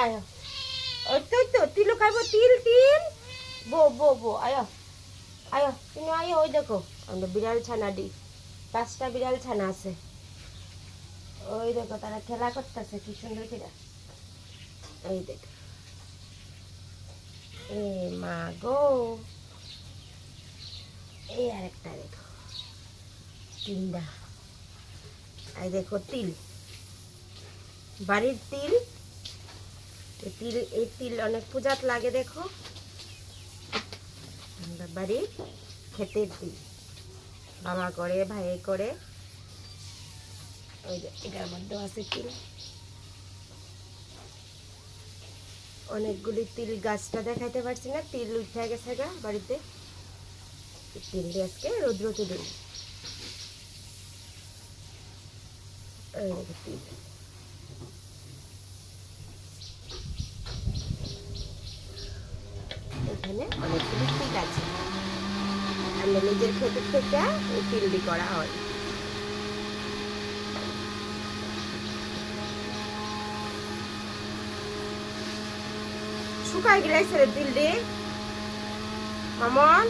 আয়। ওই ওই তো তিল খাইবো, তিল তিল। বো বো বো, আয়। আয় তুমি আয়, ওই দেখো, আমরা বিড়াল ছানা দিই পাঁচটা বিড়াল ছানা আছে। ওই দেখো, তারা খেলা করতেছে, কি সুন্দর খেলা এই দেখো। এ মা গো। এই আরেকটা দেখো। তিনটা। এই দেখো, তিল। বাড়ির তিল তিল, এই তিল অনেক পূজাত লাগে দেখো। বাড়ির ক্ষেতের তিল বাবা করে, ভাই করে। ওই এটার মধ্যেও আছে তিল। অনেকগুলি তিল গাছটা দেখাইতে পারছি না, তিল উঠে গেছে গা বাড়িতে। তিল দিয়ে আজকে রৌদ্রতে দিই। তিল। এখানে অনেকগুলি ফিল আছে। আমরা নিজের ক্ষেতের থেকে তিলটি করা হয়। শুকাই গেলে ছেলে রে মামন।